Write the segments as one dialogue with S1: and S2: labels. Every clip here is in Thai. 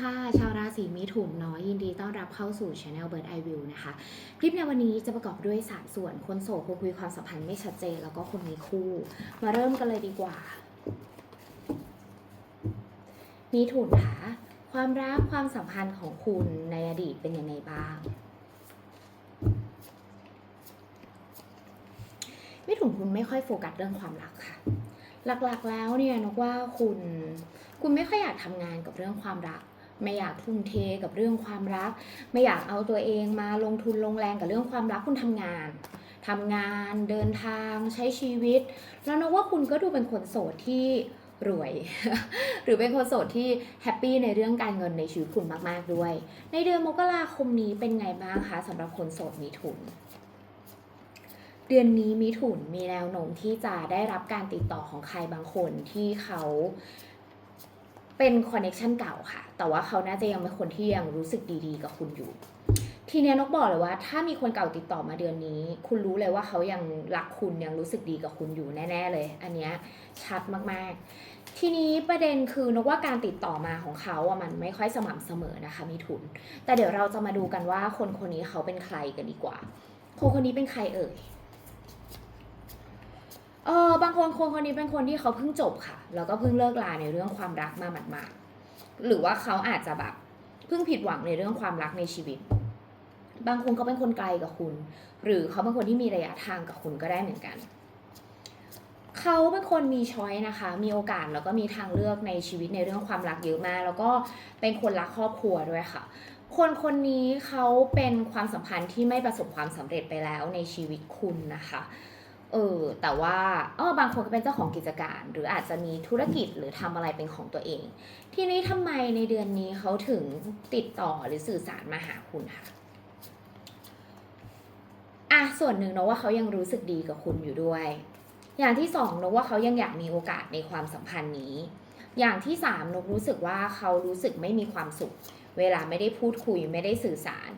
S1: ค่ะ ชาวราศีมิถุนเนาะยินดีต้อนรับเข้าสู่ Channel Bird Eye View นะคะ คลิปในวันนี้จะประกอบด้วย 3 ส่วนคนโสดคนคุยความสัมพันธ์ไม่ชัดเจน แล้วก็คนมีคู่ มาเริ่มกันเลยดีกว่ามิถุนค่ะความรักความสัมพันธ์ของคุณในอดีตเป็นยังไงบ้างมิถุนคุณไม่ค่อยโฟกัสเรื่องความรักค่ะ หลักๆแล้วเนี่ยนกว่าคุณคุณไม่ค่อยอยากทำงานกับเรื่องความรัก ไม่อยากทุ่มเทกับเรื่องความรัก ไม่อยากเอาตัวเองมาลงทุนลงแรงกับเรื่องความรักคุณทำงานทำงานเดินทางใช้ชีวิต แล้วนกว่าคุณก็ดูเป็นคนโสดที่รวย หรือเป็นคนโสดที่แฮปปี้ในเรื่องการเงินในชีวิตคุณมาก ๆ ด้วย ในเดือนมกราคมนี้เป็นไงบ้างคะสำหรับคนโสดมีทุน เดือนนี้มีถุนมีแนวโน้มที่จะได้รับการติดต่อของใครบางคนที่เขา เป็นคอนเน็ชันเก่าค่ะ แต่ว่าเขาน่าจะยังเป็นคนที่ยังรู้สึกดีๆ กับคุณอยู่ ทีเนี้ยนกบอกเลยว่า ถ้ามีคนเก่าติดต่อมาเดือนนี้ คุณรู้เลยว่าเขายังรักคุณยังรู้สึกดีกับคุณอยู่แน่ ๆ เลย อันเนี้ยชัดมากๆ ทีนี้ประเด็นคือนกว่าการติดต่อมาของเขาอะมันไม่ค่อยสม่ำเสมอนะคะมีทุน แต่เดี๋ยวเราจะมาดูกันว่าคนคนนี้เขาเป็นใครกันดีกว่า คนคนนี้เป็นใครเอ่ย เออบางคนคนคนนี้เป็นคนที่เขาเพิ่งจบค่ะ แล้วก็เพิ่งเลิกลาในเรื่องความรักมาหมาดๆหรือว่าเขาอาจจะแบบเพิ่งผิดหวังในเรื่องความรักในชีวิต บางคนเขาเป็นคนไกลกับคุณ หรือเขาเป็นคนที่มีระยะทางกับคุณก็ได้เหมือนกันเขาเป็นคนมีช้อยนะคะ มีโอกาสแล้วก็มีทางเลือกในชีวิตในเรื่องความรักเยอะมาก แล้วก็เป็นคนรักครอบครัวด้วยค่ะ คนคนนี้เขาเป็นความสัมพันธ์ที่ไม่ประสบความสำเร็จไปแล้วในชีวิตคุณนะคะ เออแต่ว่าเออบางคนก็เป็นเจ้าของกิจการ หรืออาจจะมีธุรกิจหรือทำอะไรเป็นของตัวเอง ทีนี้ทำไมในเดือนนี้เขาถึงติดต่อหรือสื่อสารมาหาคุณคะอะส่วนหนึ่งเนาะว่าเขายังรู้สึกดีกับคุณอยู่ด้วย อย่างที่สองเนกว่าเขายังอยากมีโอกาสในความสัมพันธ์นี้ อย่างที่สามนกรู้สึกว่าเขารู้สึกไม่มีความสุข เวลาไม่ได้พูดคุยไม่ได้สื่อสาร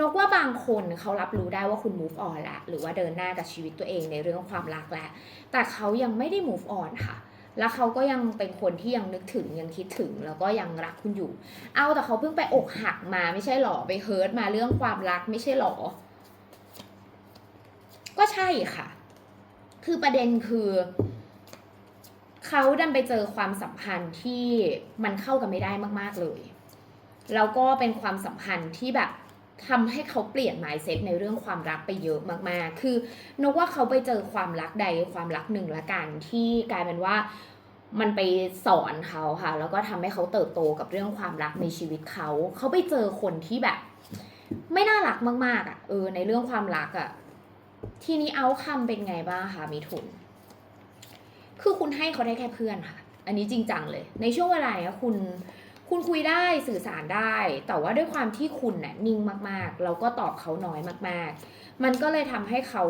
S1: นกว่าบางคนเขารับรู้ได้ว่าคุณ move on แล้วหรือว่าเดินหน้ากับชีวิตตัวเองในเรื่องความรักแล้วแต่เขายังไม่ได้ move on ค่ะ แล้วเขาก็ยังเป็นคนที่ยังนึกถึงยังคิดถึงแล้วก็ยังรักคุณอยู่ เอาแต่เขาเพิ่งไปอกหักมาไม่ใช่หรอไปเฮิร์ตมาเรื่องความรักไม่ใช่หรอ ก็ใช่ค่ะ คือประเด็นคือเขาดันไปเจอความสัมพันธ์ที่มันเข้ากันไม่ได้มาก ๆเลย แล้วก็เป็นความสัมพันธ์ที่แบบ ทำให้เขาเปลี่ยน mindset ในเรื่องความรักไปเยอะมากๆ คือนกว่าเขาไปเจอความรักใดความรักหนึ่งละกันที่กลายเป็นว่ามันไปสอนเขาค่ะ แล้วก็ทำให้เขาเติบโตกับเรื่องความรักในชีวิตเขา เขาไปเจอคนที่แบบ ไม่น่ารักมาก ๆอะเออ ในเรื่องความรักอะทีนี้เอาคำเป็นไงบ้างคะมีทุน คือคุณให้เขาได้แค่เพื่อนค่ะ อันนี้จริงจังเลย ในช่วงเวลาเนี้ยคุณ คุณคุยได้สื่อสารได้ แต่ว่าด้วยความที่คุณน่ะนิ่งมากๆ แล้วก็ตอบเขาน้อยมากๆ มันก็เลยทำให้เขา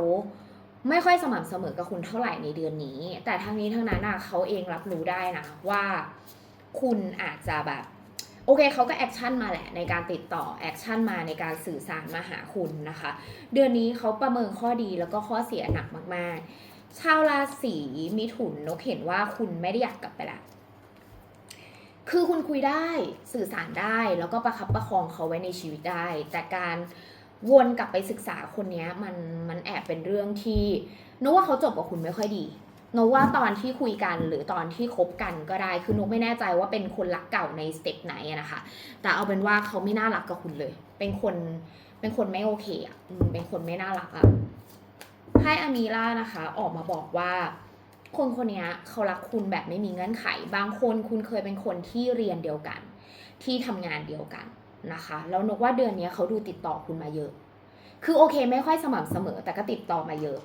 S1: ไม่ค่อยสม่ำเสมอกับคุณเท่าไหร่ในเดือนนี้ แต่ทางนี้ทั้งนั้นน่ะเขาเองรับรู้ได้นะว่าคุณอาจจะแบบโอเคเขาก็แอคชั่นมาแหละในการติดต่อแอคชั่นมาในการสื่อสารมาหาคุณนะคะ เดือนนี้เขาประเมินข้อดีแล้วก็ข้อเสียหนักมากๆ ชาวราศีมิถุนนกเห็นว่าคุณไม่ได้อยากกลับไปละ คือคุณคุยได้สื่อสารได้แล้วก็ประคับประคองเขาไว้ในชีวิตได้ แต่การวนกลับไปศึกษาคนนี้มันมันแอบเป็นเรื่องที่นกว่าเขาจบกับคุณไม่ค่อยดีนกว่าตอนที่คุยกันหรือตอนที่คบกันก็ได้ คือนกไม่แน่ใจว่าเป็นคนรักเก่าในสเต็ปไหนนะคะ แต่เอาเป็นว่าเขาไม่น่ารักกับคุณเลย เป็นคนเป็นคนไม่โอเคอะเป็นคนไม่น่ารักอะไพ่อามีล่านะคะ ออกมาบอกว่า คนคนนี้เขารักคุณแบบไม่มีเงื่อนไข บางคนคุณเคยเป็นคนที่เรียนเดียวกัน ที่ทำงานเดียวกันนะคะ แล้วนกว่าเดือนนี้เขาดูติดต่อคุณมาเยอะ คือโอเค ไม่ค่อยสม่ำเสมอ แต่ก็ติดต่อมาเยอะ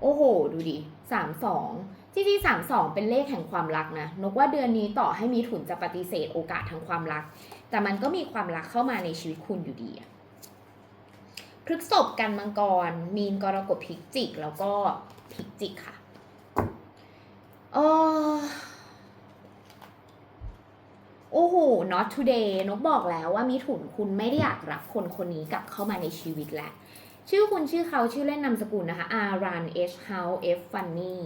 S1: โอ้โห ดูดิสามสองที่ที่สามสองเป็นเลขแห่งความรักนะ นกว่าเดือนนี้ต่อให้มีถุนจะปฏิเสธโอกาสทางความรัก แต่มันก็มีความรักเข้ามาในชีวิตคุณอยู่ดีพฤกษบกันมังกร มีนกรกฎพิกจิก แล้วก็ พิกจิกค่ะออโอ้โห not today นกบอกแล้วว่ามีถุนคุณไม่ได้อยากรับคนคนนี้กลับเข้ามาในชีวิตแล้ว ชื่อคุณชื่อเขาชื่อเล่นนามสกุลนะคะอารัน H House F Funny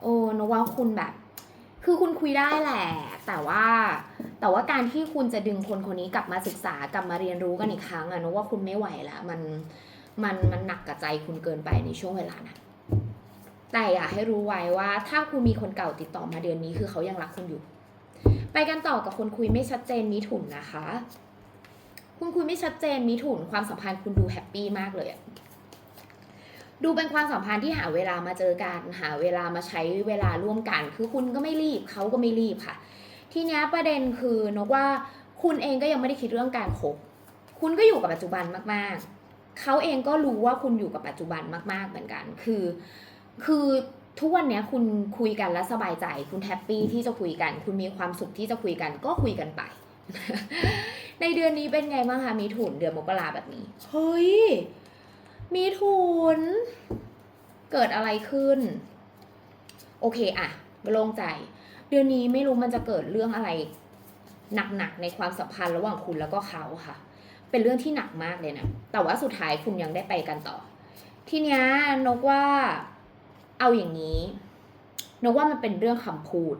S1: โอ้นกว่าคุณแบบ คือคุณคุยได้แหละ แต่ว่า แต่ว่าการที่คุณจะดึงคนคนนี้กลับมาศึกษากลับมาเรียนรู้กันอีกครั้งอะนึกว่าคุณไม่ไหวล้วมัน มัน มันหนักกับใจคุณเกินไปในช่วงเวลานั้น แต่อยากให้รู้ไว้ว่าถ้าคุณมีคนเก่าติดต่อมาเดือนนี้คือเขายังรักคุณอยู่ ไปกันต่อกับคนคุยไม่ชัดเจนมีถุนนะคะ คุณคุยไม่ชัดเจนมีถุนความสัมพันธ์คุณดูแฮปปี้มากเลยอะดูเป็นความสัมพันธ์ที่หาเวลามาเจอกันหาเวลามาใช้เวลาร่วมกัน คือคุณก็ไม่รีบเขาก็ไม่รีบค่ะ ทีนี้ประเด็นคือนกว่าคุณเองก็ยังไม่ได้คิดเรื่องการคบคุณก็อยู่กับปัจจุบันมากๆ เขาเองก็รู้ว่าคุณอยู่กับปัจจุบันมาก ๆเหมือนกัน คือ คือทุกวันเนี้ยคุณคุยกันแล้วสบายใจ คุณแฮปปี้ที่จะคุยกัน คุณมีความสุขที่จะคุยกันก็คุยกันไป ในเดือนนี้เป็นไงบ้างคะมีถุนเดือนมกราแบบนี้ เฮ้ย มีถุน เกิดอะไรขึ้น โอเคอะโล่งใจ เดือนนี้ไม่รู้มันจะเกิดเรื่องอะไร หนักๆในความสัมพันธ์ระหว่างคุณแล้วก็เขาค่ะ เป็นเรื่องที่หนักมากเลยนะ แต่ว่าสุดท้ายคุณยังได้ไปกันต่อ ทีเนี้ยนกว่า เอาอย่างนี้นกว่ามันเป็นเรื่องคำพูด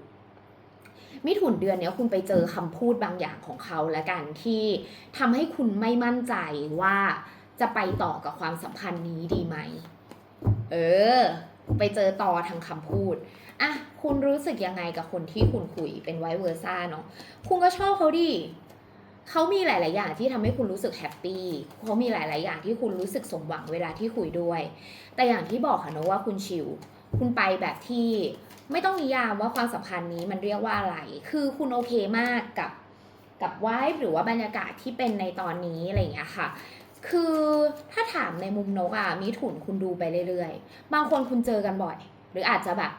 S1: มิถุนเดือนนี้คุณไปเจอคำพูดบางอย่างของเขาและกันที่ทำให้คุณไม่มั่นใจว่าจะไปต่อกับความสัมพันธ์นี้ดีไหม เออ ไปเจอต่อทางคำพูดอะคุณรู้สึกยังไงกับคนที่คุณคุยเป็นไวเวอร์ซ่าเนาะคุณก็ชอบเขาดิ เขามีหลาย ๆ อย่างที่ทำให้คุณรู้สึกแฮปปี้เขามีหลาย ๆ อย่างที่คุณรู้สึกสมหวังเวลาที่คุยด้วย แต่อย่างที่บอกค่ะนะว่าคุณชิลคุณไปแบบที่ไม่ต้องนิยามว่าความสัมพันธ์นี้มันเรียกว่าอะไร คือคุณโอเคมากกับกับวายหรือว่าบรรยากาศที่เป็นในตอนนี้อะไรอย่างเงี้ยค่ะ คือถ้าถามในมุมนกอะมีถุนคุณดูไปเรื่อย ๆ บางคนคุณเจอกันบ่อย หรืออาจจะแบบ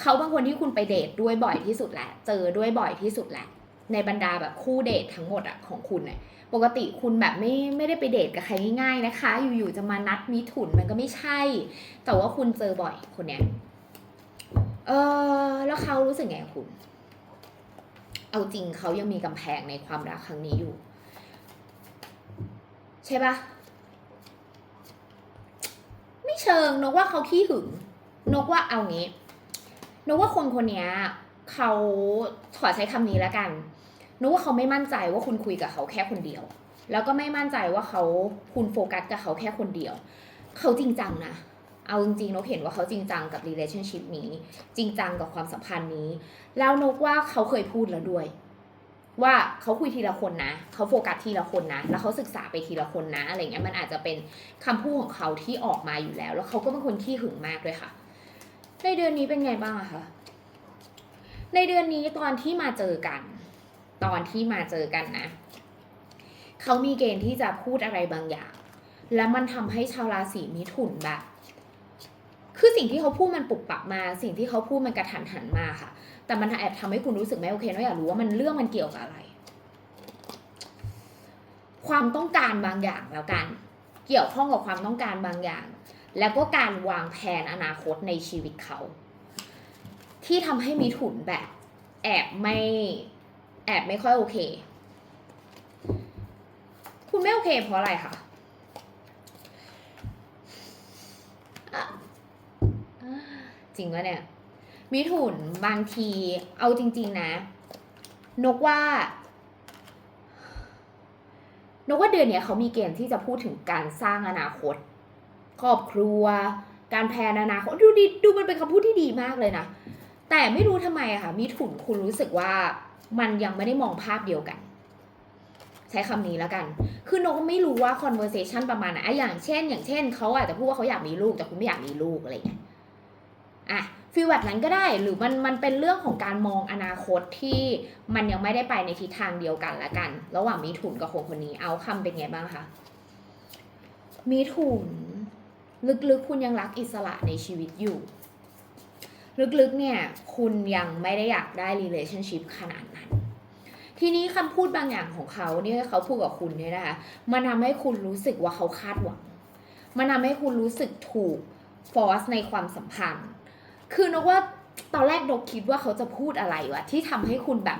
S1: เขาบางคนที่คุณไปเดทด้วยบ่อยที่สุดแหละ เจอด้วยบ่อยที่สุดแหละ ในบรรดาแบบคู่เดททั้งหมดอะของคุณเนี่ยปกติคุณแบบไม่ไม่ได้ไปเดทกับใครง่ายๆนะคะ อยู่ๆจะมานัดมีถุนมันก็ไม่ใช่ แต่ว่าคุณเจอบ่อยคนเนี้ยเออแล้วเขารู้สึกไงคุณ เอาจริงเขายังมีกำแพงในความรักครั้งนี้อยู่ ใช่ปะไม่เชิงนกว่าเขาขี้หึงนกว่าเอางี้นกว่าคนคนเนี้ยเขาขอใช้คำนี้แล้วกัน นกว่าเขาไม่มั่นใจว่าคุณคุยกับเขาแค่คนเดียว แล้วก็ไม่มั่นใจว่าเขาคุณโฟกัสกับเขาแค่คนเดียว เขาจริงจังนะเอาจริงๆนกเห็นว่าเขาจริงจังกับ relationship นี้ จริงจังกับความสัมพันธ์นี้ แล้วนกว่าเขาเคยพูดแล้วด้วย ว่าเขาคุยทีละคนนะ เขาโฟกัสทีละคนนะ แล้วเขาศึกษาไปทีละคนนะ อะไรเงี้ยมันอาจจะเป็นคำพูดของเขาที่ออกมาอยู่แล้ว แล้วเขาก็เป็นคนขี้หึงมากด้วยค่ะ ในเดือนนี้เป็นไงบ้างอะคะในเดือนนี้ตอนที่มาเจอกัน ตอนที่มาเจอกันนะ เขามีเกณฑ์ที่จะพูดอะไรบางอย่าง และมันทำให้ชาวราศีมิถุนแบบ คือสิ่งที่เขาพูดมันปลุกปรับมา สิ่งที่เขาพูดมันกระทันหันมาค่ะ แต่มันแอบทำให้คุณรู้สึกไม่โอเคนะอยากรู้ว่ามันเรื่องมันเกี่ยวกับอะไร ความต้องการบางอย่างแล้วกัน เกี่ยวข้องกับความต้องการบางอย่าง แล้วก็การวางแผนอนาคตในชีวิตเขา ที่ทำให้มีถุนแบบ แอบไม่ แอบไม่ค่อยโอเค คุณไม่โอเคเพราะอะไรคะจริงวะเนี่ย มิถุนบางทีเอาจริง ๆ นะ นกว่านกว่าเดือนเนี้ยเขามีเกณฑ์ที่จะพูดถึงการสร้างอนาคต ครอบครัว การแพลนอนาคตดูดีดูมันเป็นคำพูดที่ดีมากเลยนะ แต่ไม่รู้ทำไมอะค่ะมิถุนคุณรู้สึกว่ามันยังไม่ได้มองภาพเดียวกัน ใช้คำนี้แล้วกัน คือนกไม่รู้ว่า conversation ประมาณไหนอะอย่างเช่น อย่างเช่นเขาอาจจะพูดว่าเขาอยากมีลูกแต่คุณไม่อยากมีลูกอะไรอย่างเงี้ยอะฟีลแบบนั้นก็ได้หรือมันมันเป็นเรื่องของการมองอนาคตที่มันยังไม่ได้ไปในทิศทางเดียวกันละกัน ระหว่างมีถุนกับคนคนนี้เอาคำเป็นไงบ้างคะมีถุนลึกๆคุณยังรักอิสระในชีวิตอยู่ ลึกๆเนี่ยคุณยังไม่ได้อยากได้ relationship ขนาดนั้น ทีนี้คำพูดบางอย่างของเขาเนี่ยเขาพูดกับคุณเนี่ยนะคะมันทำให้คุณรู้สึกว่าเขาคาดหวัง มันทำให้คุณรู้สึกถูกฟอสในความสัมพันธ์ คือนกว่าตอนแรกนกคิดว่าเขาจะพูดอะไรวะที่ทำให้คุณแบบ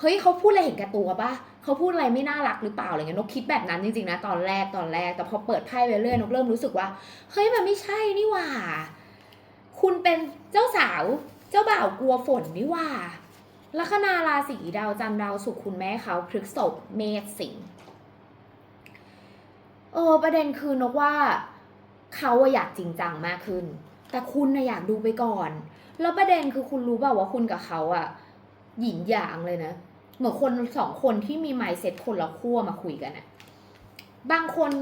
S1: เฮ้ยเขาพูดอะไรเห็นแก่ตัวปะเขาพูดอะไรไม่น่ารักหรือเปล่าอะไรเงี้ยนกคิดแบบนั้นจริงๆนะตอนแรกตอนแรก แต่พอเปิดไพ่ไปเรื่อยนกเริ่มรู้สึกว่าเฮ้ยมันไม่ใช่นี่หว่า คุณเป็น เจ้าสาว เจ้าบ่าวกลัวฝนนี่ว่า ลัคนาราศีดาวจันทร์ดาวสุขคุณแม่เขาพฤกษบเมษสิงห์เออประเด็นคือนกว่าเขาอะอยากจริงจังมากขึ้น แต่คุณนะอยากดูไปก่อน แล้วประเด็นคือคุณรู้เปล่าว่าคุณกับเขาอะหยินหยางเลยนะ เหมือนคนสองคนที่มีไมเซ็ตคนละขั้วมาคุยกันอะบางคน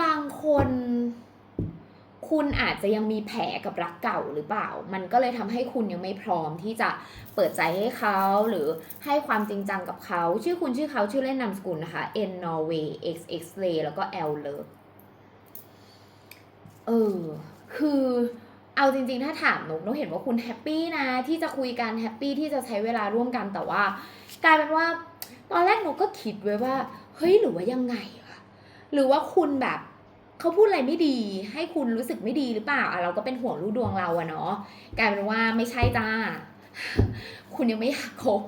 S1: บางคน คุณอาจจะยังมีแผลกับรักเก่าหรือเปล่า มันก็เลยทำให้คุณยังไม่พร้อมที่จะเปิดใจให้เขาหรือให้ความจริงจังกับเขา ชื่อคุณชื่อเขาชื่อเล่นนามสกุลนะคะ N Norway X X Ray แล้วก็ L Love เออ คือเอาจริงๆ ถ้าถามนกนกเห็นว่าคุณแฮปปี้นะ ที่จะคุยกันแฮปปี้ที่จะใช้เวลาร่วมกันแต่ว่า กลายเป็นว่า ตอนแรกนกก็คิดไว้ว่า เฮ้ยหรือว่ายังไงวะหรือว่าคุณแบบ เขาพูดอะไรไม่ดี ให้คุณรู้สึกไม่ดีหรือเปล่าอะเราก็เป็นห่วงลูกดวงเราอะเนาะกลายเป็นว่าไม่ใช่จ้า คุณยังไม่อยากคบ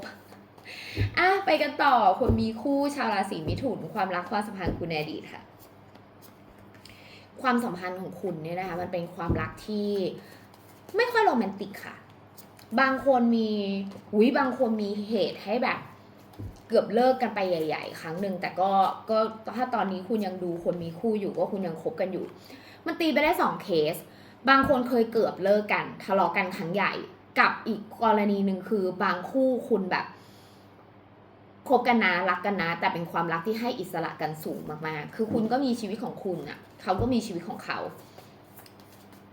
S1: อะไปกันต่อคนมีคู่ชาวราศีมิถุน ความรักความสัมพันธ์คุณในอดีตค่ะ ความสัมพันธ์ของคุณเนี่ยนะคะ มันเป็นความรักที่ไม่ค่อยโรแมนติกค่ะ บางคนมีอุ้ยบางคนมีเหตุให้แบบ เกือบเลิกกันไปใหญ่ ๆ ครั้งหนึ่งแต่ก็ก็ถ้าตอนนี้คุณยังดูคนมีคู่อยู่ก็คุณยังคบกันอยู่ มันตีไปได้สองเคส บางคนเคยเกือบเลิกกัน ทะเลาะกันครั้งใหญ่ กับอีกกรณีหนึ่งคือบางคู่คุณแบบคบกันนะรักกันนะ แต่เป็นความรักที่ให้อิสระกันสูงมากๆ คือคุณก็มีชีวิตของคุณอะ เขาก็มีชีวิตของเขา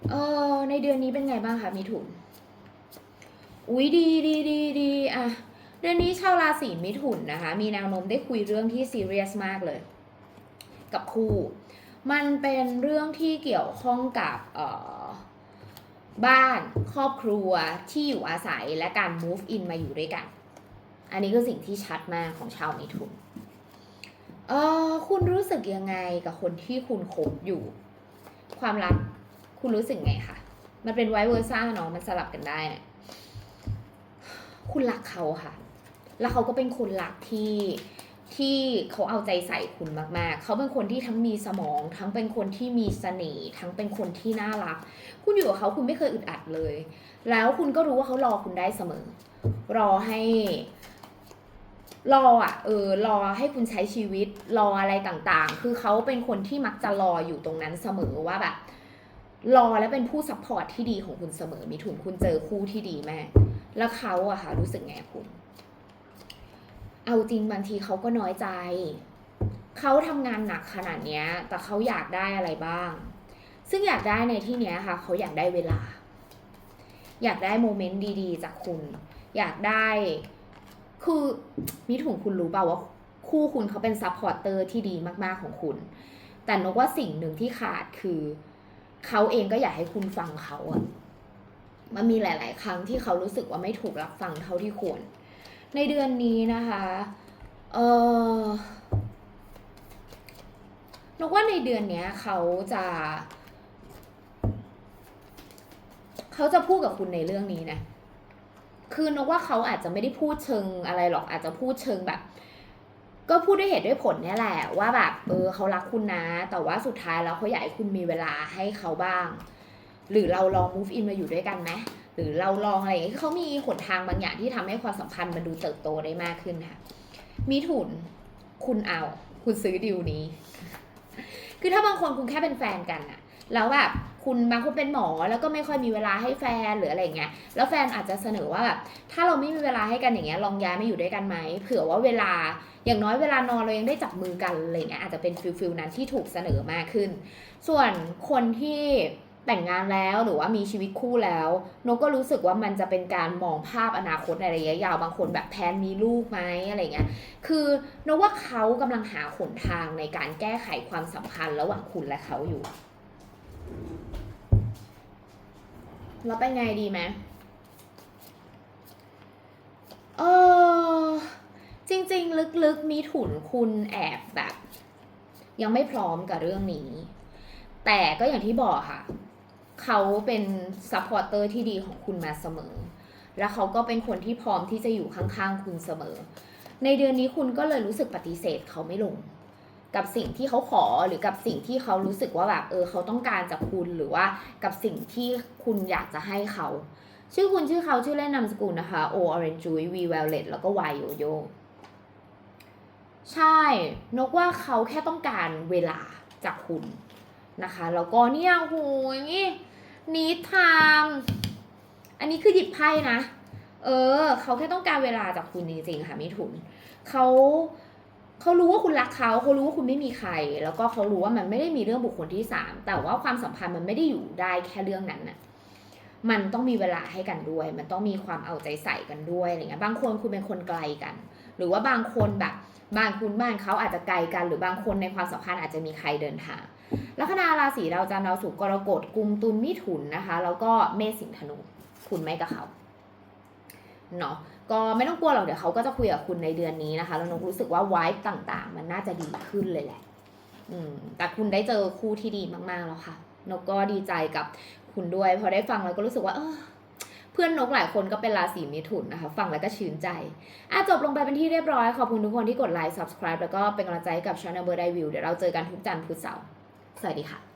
S1: เออในเดือนนี้เป็นไงบ้างคะมีถุน อุ้ยดีดีดีดีอะ เดือนนี้ชาวราศีมิถุนนะคะ มีแนวโน้มได้คุยเรื่องที่ซีเรียสมากเลย กับคู่ มันเป็นเรื่องที่เกี่ยวข้องกับบ้านครอบครัวที่อยู่อาศัยและการ move in มาอยู่ด้วยกัน อันนี้คือสิ่งที่ชัดมากของชาวมิถุนเออคุณรู้สึกยังไงกับคนที่คุณคบอยู่ ความรักคุณรู้สึกไงคะมันเป็นไวเวอร์ซ่าเนาะมันสลับกันได้นี่ยคุณรักเขาค่ะ แล้วเขาก็เป็นคนรักที่ที่เขาเอาใจใส่คุณมากๆ เขาเป็นคนที่ทั้งมีสมอง ทั้งเป็นคนที่มีเสน่ห์ ทั้งเป็นคนที่น่ารัก คุณอยู่กับเขาคุณไม่เคยอึดอัดเลย แล้วคุณก็รู้ว่าเขารอคุณได้เสมอ รอให้ รออะ เออ รอให้คุณใช้ชีวิต รออะไรต่างๆ คือเขาเป็นคนที่มักจะรออยู่ตรงนั้นเสมอว่าแบบ รอและเป็นผู้ซัพพอร์ตที่ดีของคุณเสมอ มีถุนคุณเจอคู่ที่ดีแม่ แล้วเขาอะค่ะรู้สึกไงคุณ เอาจริงบางทีเขาก็น้อยใจ เขาทำงานหนักขนาดเนี้ยแต่เขาอยากได้อะไรบ้าง ซึ่งอยากได้ในที่เนี้ยค่ะ เขาอยากได้เวลา อยากได้โมเมนต์ดีๆ จากคุณ อยากได้ คือมิถุนคุณรู้เปล่าว่าคู่คุณเขาเป็นซัพพอร์เตอร์ที่ดีมากๆของคุณ แต่นกว่าสิ่งหนึ่งที่ขาดคือ เขาเองก็อยากให้คุณฟังเขาอะมันมีหลาย ๆ ครั้งที่เขารู้สึกว่าไม่ถูกรับฟังเท่าที่ควร ในเดือนนี้นะคะเออนกว่าในเดือนเนี้ยเขาจะ เขาจะพูดกับคุณในเรื่องนี้นะ คือนกว่าเขาอาจจะไม่ได้พูดเชิงอะไรหรอก อาจจะพูดเชิงแบบ ก็พูดด้วยเหตุด้วยผลเนี่ยแหละ ว่าแบบ เออเขารักคุณนะ แต่ว่าสุดท้ายแล้วเขาอยากให้คุณมีเวลาให้เขาบ้าง หรือเราลอง move in มาอยู่ด้วยกันไหม หรือเราลองอะไรอย่างเงี้ยเขามีหนทางบางอย่างที่ทำให้ความสัมพันธ์มันดูเติบโตได้มากขึ้นค่ะ มีทุนคุณเอา คุณซื้อดิวนี้ คือถ้าบางคนคุณแค่เป็นแฟนกันอะแล้วแบบคุณบางคนเป็นหมอแล้วก็ไม่ค่อยมีเวลาให้แฟนหรืออะไรเงี้ย แล้วแฟนอาจจะเสนอว่าแบบถ้าเราไม่มีเวลาให้กันอย่างเงี้ยลองย้ายมาอยู่ด้วยกันไหมเผื่อว่าเวลาอย่างน้อยเวลานอนเรายังได้จับมือกันอะไรเงี้ยอาจจะเป็นฟิลฟิลนั้นที่ถูกเสนอมากขึ้น ส่วนคนที่ แต่งงานแล้วหรือว่ามีชีวิตคู่แล้วนกก็รู้สึกว่ามันจะเป็นการมองภาพอนาคตในระยะยาวบางคนแบบแพนมีลูกไหมอะไรเงี้ยคือนกว่าเขากำลังหาหนทางในการแก้ไขความสัมพันธ์ระหว่างคุณและเขาอยู่แล้วเป็นไงดีไหมเออจริง ๆ ลึกๆมีถุนคุณแอบแบบ ยังไม่พร้อมกับเรื่องนี้แต่ก็อย่างที่บอกค่ะ เขาเป็นซัพพอร์เตอร์ที่ดีของคุณมาเสมอ แล้วเขาก็เป็นคนที่พร้อมที่จะอยู่ข้างๆ คุณเสมอ ในเดือนนี้คุณก็เลยรู้สึกปฏิเสธเขาไม่ลง กับสิ่งที่เขาขอหรือกับสิ่งที่เขารู้สึกว่าแบบเออเขาต้องการจากคุณหรือว่ากับสิ่งที่คุณอยากจะให้เขา ชื่อคุณชื่อเขาชื่อเล่นนามสกุลนะคะ O Orange Juice V Violet แล้วก็ Y Yo Yo ใช่ นกว่าเขาแค่ต้องการเวลาจากคุณนะคะ แล้วก็เนี่ยโหอย่างงี้ นิทามอันนี้คือหยิบไพ่นะ เออ เขาแค่ต้องการเวลาจากคุณจริงๆค่ะมิถุนเขาเขารู้ว่าคุณรักเขาเขารู้ว่าคุณไม่มีใคร แล้วก็เขารู้ว่ามันไม่ได้มีเรื่องบุคคลที่สามแต่ว่าความสัมพันธ์มันไม่ได้อยู่ได้แค่เรื่องนั้นน่ะมันต้องมีเวลาให้กันด้วย มันต้องมีความเอาใจใส่กันด้วยอะไรเงี้ยบางคนคุณเป็นคนไกลกัน หรือว่าบางคนแบบบ้านคุณบ้านเขาอาจจะไกลกัน หรือบางคนในความสัมพันธ์อาจจะมีใครเดินทาง ลัคนาราศีเราจันทร์ดาวศุกร์กรกฎกุมตุลมิถุนนะคะ แล้วก็เมษสิงห์ธนูคุณไม่กับเขาเนาะก็ไม่ต้องกลัวหรอกเดี๋ยวเขาก็จะคุยกับคุณในเดือนนี้นะคะ แล้วนกรู้สึกว่าวายต่างๆ มันน่าจะดีขึ้นเลยแหละ อืม แต่คุณได้เจอคู่ที่ดีมากๆแล้วค่ะ นกก็ดีใจกับคุณด้วยพอได้ฟังแล้วก็รู้สึกว่า เออเพื่อนนกหลายคนก็เป็นราศีมิถุนนะคะ ฟังแล้วก็ชื่นใจอะจบลงไปเป็นที่เรียบร้อย ขอบคุณทุกคนที่กดไลค์ subscribe แล้วก็เป็นกำลังใจให้กับช่อง Number Day View เดี๋ยวเราเจอกันทุกจันทร์พุธเสาร์ สวัสดีค่ะ